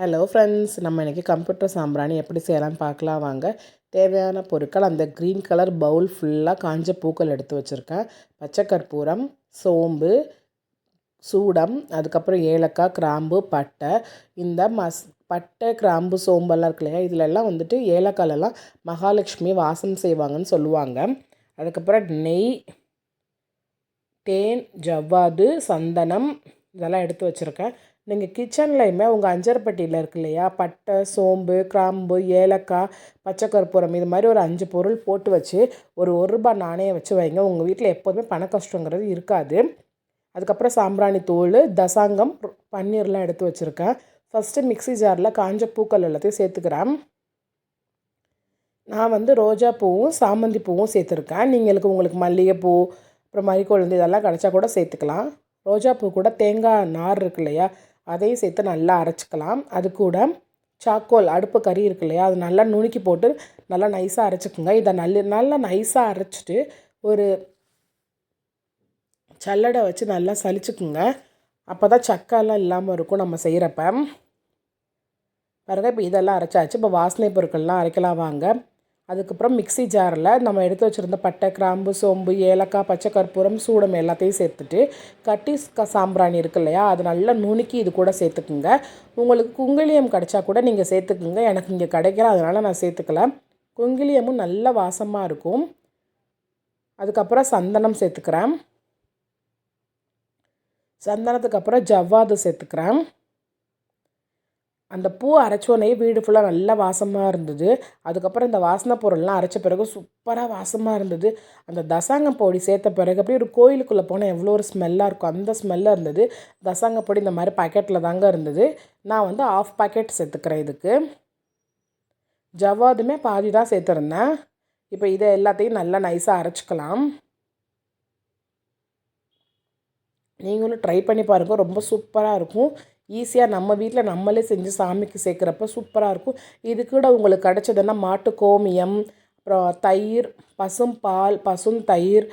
Hello friends நம்ம இன்றைக்கி computer சாம்பிராணி எப்படி செய்யலாம்னு பார்க்கலாம். வாங்க. தேவையான பொருட்கள் அந்த க்ரீன் கலர் பவுல் ஃபுல்லாக காஞ்ச பூக்கள் எடுத்து வச்சுருக்கேன். பச்சை கற்பூரம் சோம்பு சூடம் அதுக்கப்புறம் ஏலக்காய் கிராம்பு பட்டை. இந்த மஸ் பட்டை கிராம்பு சோம்பெல்லாம் இருக்கு இல்லையா? இதிலெல்லாம் வந்துட்டு ஏலக்காயிலலாம் மகாலட்சுமி வாசம் செய்வாங்கன்னு சொல்லுவாங்க. அதுக்கப்புறம் நெய் தேன் ஜவ்வாது சந்தனம் இதெல்லாம் எடுத்து வச்சுருக்கேன். நீங்கள் கிச்சன்லையுமே உங்கள் அஞ்சர்பட்டியில் இருக்கு இல்லையா? பட்டை சோம்பு கிராம்பு ஏலக்காய் பச்சை கற்பூரம் இது மாதிரி ஒரு அஞ்சு பொருள் போட்டு வச்சு ஒரு ஒரு ரூபாய் நாணயம் வச்சு வைங்க. உங்கள் வீட்டில் எப்போதுமே பண கஷ்டங்கிறது இருக்காது. அதுக்கப்புறம் சாம்பிராணி தூள் தசாங்கம் பன்னீர்லாம் எடுத்து வச்சுருக்கேன். ஃபஸ்ட்டு மிக்சி ஜாரில் காஞ்ச பூக்கள் எல்லாத்தையும் சேர்த்துக்கிறேன். நான் வந்து ரோஜா பூவும் சாமந்தி பூவும் சேர்த்துருக்கேன். நீங்களுக்கு உங்களுக்கு மல்லிகைப்பூ அப்புறம் மறிக்கொழுந்து இதெல்லாம் கிடச்சா கூட சேர்த்துக்கலாம். ரோஜா பூ கூட தேங்காய் நார் இருக்கு இல்லையா? அதையும் சேர்த்து நல்லா அரைச்சிக்கலாம். அது கூட சாக்கோல் அடுப்பு கறி இருக்கு இல்லையா அது நல்லா நுணுக்கி போட்டு நல்லா நைஸாக அரைச்சிக்கோங்க. இதை நல்ல நல்லா நைஸாக அரைச்சிட்டு ஒரு சல்லடை வச்சு நல்லா சலிச்சுக்குங்க அப்போ தான் சக்கெல்லாம் இல்லாமல் இருக்கும் நம்ம செய்கிறப்ப பாருங்கள் இப்போ இதெல்லாம் அரைச்சாச்சு. இப்போ வாசனை பொருட்கள்லாம் அரைக்கலாம் வாங்க. அதுக்கப்புறம் மிக்சி ஜாரில் நம்ம எடுத்து வச்சுருந்த பட்டை கிராம்பு சோம்பு ஏலக்காய் பச்சை கற்பூரம் சூடம் எல்லாத்தையும் சேர்த்துட்டு கட்டி சாம்பிராணி இருக்கு இல்லையா அது நல்லா நுணுக்கி இது கூட சேர்த்துக்குங்க. உங்களுக்கு குங்கிலியம் கிடச்சா கூட நீங்கள் சேர்த்துக்குங்க. எனக்கு இங்கே கிடைக்கல அதனால் நான் சேர்த்துக்கல. குங்கிலியமும் நல்ல வாசமாக இருக்கும். அதுக்கப்புறம் சந்தனம் சேர்த்துக்கிறேன். சந்தனத்துக்கு அப்புறம் ஜவ்வாது சேர்த்துக்கிறேன். அந்த பூ அரைச்சோடனே வீடு ஃபுல்லாக நல்லா வாசமாக இருந்தது. அதுக்கப்புறம் இந்த வாசனை பொருள்லாம் அரைச்ச பிறகு சூப்பராக வாசமாக இருந்தது. அந்த தசாங்க பொடி சேர்த்த பிறகு அப்படியே ஒரு கோயிலுக்குள்ளே போனால் எவ்வளோ ஒரு ஸ்மெல்லாக இருக்கும். அந்த ஸ்மெல்லாக இருந்தது. தசாங்க பொடி இந்த மாதிரி பாக்கெட்டில் தாங்க இருந்தது. நான் வந்து ஆஃப் பாக்கெட் சேர்த்துக்கிறேன் இதுக்கு. ஜவ்வாதுமே பாதி தான் சேர்த்துருந்தேன். இப்போ இதை எல்லாத்தையும் நல்லா நைஸாக அரைச்சிக்கலாம். நீங்களும் ட்ரை பண்ணி பாருங்கள் ரொம்ப சூப்பராக இருக்கும். ஈஸியாக நம்ம வீட்டில் நம்மளே செஞ்சு சாமிக்கு சேர்க்குறப்ப சூப்பராக இருக்கும். இது கூட உங்களுக்கு கிடச்சதுன்னா மாட்டு கோமியம் அப்புறம் தயிர் பசும் பால் பசும் தயிர்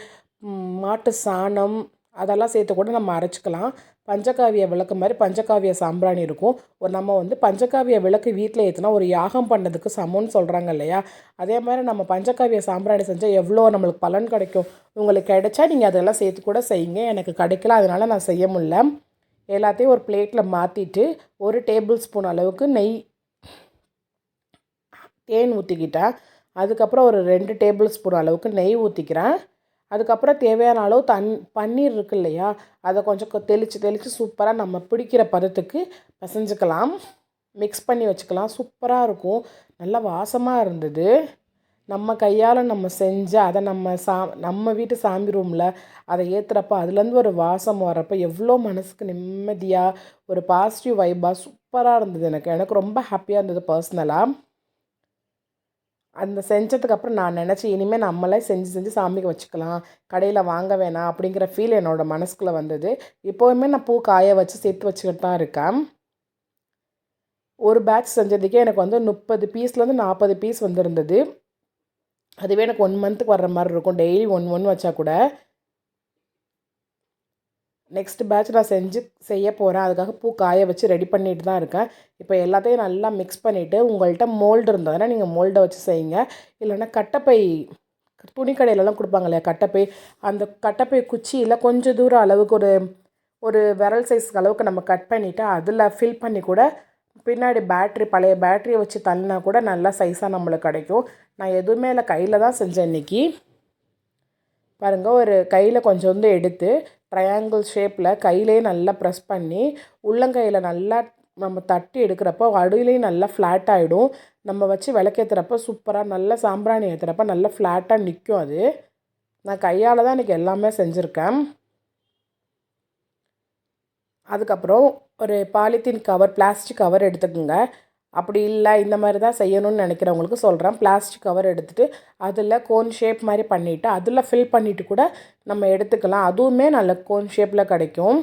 மாட்டு சாணம் அதெல்லாம் சேர்த்து கூட நம்ம அரைச்சிக்கலாம். பஞ்சகாவிய விளக்கு மாதிரி பஞ்சகாவிய சாம்பிராணி இருக்கும். ஒரு நம்ம வந்து பஞ்சகாவிய விளக்கு வீட்டில் ஏற்றுனா ஒரு யாகம் பண்ணதுக்கு சமம்னு சொல்கிறாங்க இல்லையா? அதே மாதிரி நம்ம பஞ்சகாவிய சாம்பிராணி செஞ்சால் எவ்வளோ நம்மளுக்கு பலன் கிடைக்கும்? உங்களுக்கு கிடைச்சா நீங்கள் அதெல்லாம் சேர்த்து கூட செய்யுங்க. எனக்கு கிடைக்கல அதனால் நான் செய்ய முடில எல்லாத்தையும் ஒரு பிளேட்டில் மாற்றிட்டு ஒரு டேபிள் ஸ்பூன் அளவுக்கு நெய் தேன் ஊற்றிக்கிட்டேன் அதுக்கப்புறம் ஒரு ரெண்டு டேபிள் ஸ்பூன் அளவுக்கு நெய் ஊற்றிக்கிறேன் அதுக்கப்புறம் தேவையான அளவு தன் பன்னீர் இருக்கு இல்லையா அதை கொஞ்சம் தெளித்து தெளித்து சூப்பராக நம்ம பிடிக்கிற பதத்துக்கு பசைஞ்சுக்கலாம். மிக்ஸ் பண்ணி வச்சுக்கலாம். சூப்பராக இருக்கும். நல்லா வாசமாக இருந்தது. நம்ம கையால் நம்ம செஞ்சால் அதை நம்ம சா நம்ம வீட்டு சாமி ரூமில் அதை ஏற்றுறப்ப அதுலேருந்து ஒரு வாசம் வரப்போ எவ்வளோ மனசுக்கு நிம்மதியாக ஒரு பாசிட்டிவ் வைப்பாக சூப்பராக இருந்தது எனக்கு. எனக்கு ரொம்ப ஹாப்பியாக இருந்தது பர்சனலாக அந்த செஞ்சதுக்கப்புறம் நான் நினச்சி இனிமேல் நம்மளே செஞ்சு செஞ்சு சாமிக்கு வச்சுக்கலாம். கடையில் வாங்க வேணாம் அப்படிங்கிற ஃபீல் என்னோடய மனசுக்குள்ளே வந்தது. இப்போவுமே நான் பூ காய வச்சு சேர்த்து வச்சுக்கிட்டு தான் இருக்கேன். ஒரு பேட்ச் செஞ்சதுக்கே எனக்கு வந்து முப்பது பீஸ்லேருந்து நாற்பது பீஸ் வந்துருந்தது. அதுவே எனக்கு ஒன் மந்த்துக்கு வர்ற மாதிரி இருக்கும். டெய்லி ஒன் ஒன் வச்சா கூட. நெக்ஸ்ட் பேட்ச் நான் செஞ்சு செய்ய போகிறேன் அதுக்காக பூ காய வச்சு ரெடி பண்ணிட்டு தான் இருக்கேன். இப்போ எல்லாத்தையும் நல்லா மிக்ஸ் பண்ணிவிட்டு உங்கள்கிட்ட மோல்டு இருந்ததுன்னா நீங்கள் மோல்டை வச்சு செய்யுங்க. இல்லைன்னா கட்டப்பை துணிக்கடையிலலாம் கொடுப்பாங்க இல்லையா கட்டப்பை? அந்த கட்டப்பை குச்சியில் கொஞ்சம் தூரம் அளவுக்கு ஒரு ஒரு விரல் சைஸ்க்கு அளவுக்கு நம்ம கட் பண்ணிவிட்டு அதில் ஃபில் பண்ணி கூட பின்னாடி பேட்ரி பழைய பேட்ரியை வச்சு தள்ளினா கூட நல்லா சைஸாக நம்மளுக்கு கிடைக்கும். நான் எதுவுமே இல்லை கையில் தான் செஞ்சேன் இன்றைக்கி பாருங்கள் ஒரு கையில் கொஞ்சோண்டு எடுத்து ட்ரையாங்கிள் ஷேப்பில் கையிலே நல்லா ப்ரெஸ் பண்ணி உள்ளங்கையில் நல்லா நம்ம தட்டி எடுக்கிறப்போ அடியிலையும் நல்லா ஃப்ளாட் ஆகிடும் நம்ம வச்சு விளக்கேற்றுறப்ப சூப்பராக நல்லா சாம்பிராணி ஏற்றுறப்ப நல்லா ஃப்ளாட்டாக நிற்கும் அது. நான் கையால் தான் இன்றைக்கி எல்லாமே செஞ்சுருக்கேன். அதுக்கப்புறம் ஒரு பாலித்தீன் கவர் பிளாஸ்டிக் கவர் எடுத்துக்கோங்க. அப்படி இல்லை இந்த மாதிரி தான் செய்யணும்னு நினைக்கிறவங்களுக்கு சொல்கிறேன் பிளாஸ்டிக் கவர் எடுத்துகிட்டு அதில் கோன் ஷேப் மாதிரி பண்ணிவிட்டு அதில் ஃபில் பண்ணிவிட்டு கூட நம்ம எடுத்துக்கலாம். அதுவுமே நல்ல கோன் ஷேப்பில் கிடைக்கும்.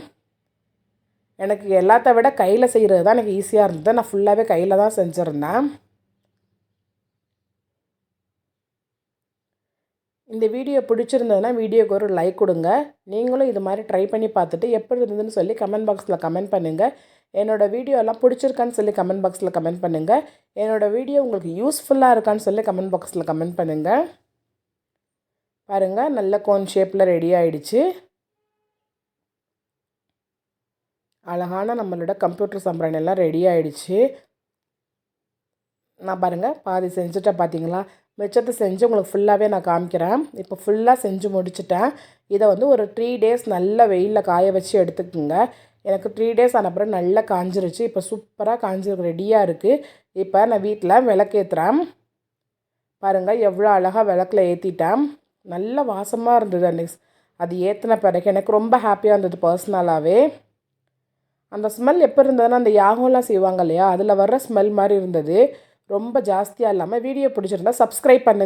எனக்கு எல்லாத்த விட கையில் செய்கிறது தான் எனக்கு ஈஸியாக இருந்தது. நான் ஃபுல்லாகவே கையில் தான் செஞ்சுருந்தேன். இந்த வீடியோ பிடிச்சிருந்ததுன்னா வீடியோக்கு ஒரு லைக் கொடுங்க. நீங்களும் இது மாதிரி ட்ரை பண்ணி பார்த்துட்டு எப்படி இருந்ததுன்னு சொல்லி கமெண்ட் பாக்ஸில் கமெண்ட் பண்ணுங்கள் என்னோடய வீடியோ எல்லாம் பிடிச்சிருக்கான்னு சொல்லி கமெண்ட் பாக்ஸில் கமெண்ட் பண்ணுங்கள் என்னோடய வீடியோ உங்களுக்கு யூஸ்ஃபுல்லாக இருக்கான்னு சொல்லி கமெண்ட் பாக்ஸில் கமெண்ட் பண்ணுங்கள் பாருங்கள் நல்ல கோன் ஷேப்பில் ரெடி ஆகிடுச்சு அழகான நம்மளோட கம்ப்யூட்டர் சம்பரணி எல்லாம் ரெடி ஆகிடுச்சு நான் பாருங்கள் பாதி செஞ்சுட்டேன் பார்த்தீங்களா மிச்சத்தை செஞ்சு உங்களுக்கு ஃபுல்லாகவே நான் காமிக்கிறேன். இப்போ ஃபுல்லாக செஞ்சு முடிச்சுட்டேன். இதை வந்து ஒரு த்ரீ டேஸ் நல்ல வெயிலில் காய வச்சு எடுத்துக்கோங்க. எனக்கு த்ரீ டேஸ் ஆன நல்லா காஞ்சிருச்சு. இப்போ சூப்பராக காஞ்சிருக்கு ரெடியாக இருக்குது இப்போ நான் வீட்டில் விளக்கேற்றுறேன் பாருங்கள் எவ்வளோ அழகாக விளக்கில் ஏற்றிட்டேன் நல்ல வாசமாக இருந்தது அன்னைக்கு. அது ஏற்றின பிறகு எனக்கு ரொம்ப ஹாப்பியாக இருந்தது பர்சனலாகவே அந்த ஸ்மெல் எப்போ இருந்ததுன்னா அந்த யாகம்லாம் செய்வாங்க இல்லையா? அதில் வர்ற ஸ்மெல் மாதிரி இருந்தது. ரொம்ப ஜாஸ்தியாக இல்லாமல் வீடியோ பிடிச்சிருந்தா சப்ஸ்கிரைப் பண்ணுங்கள்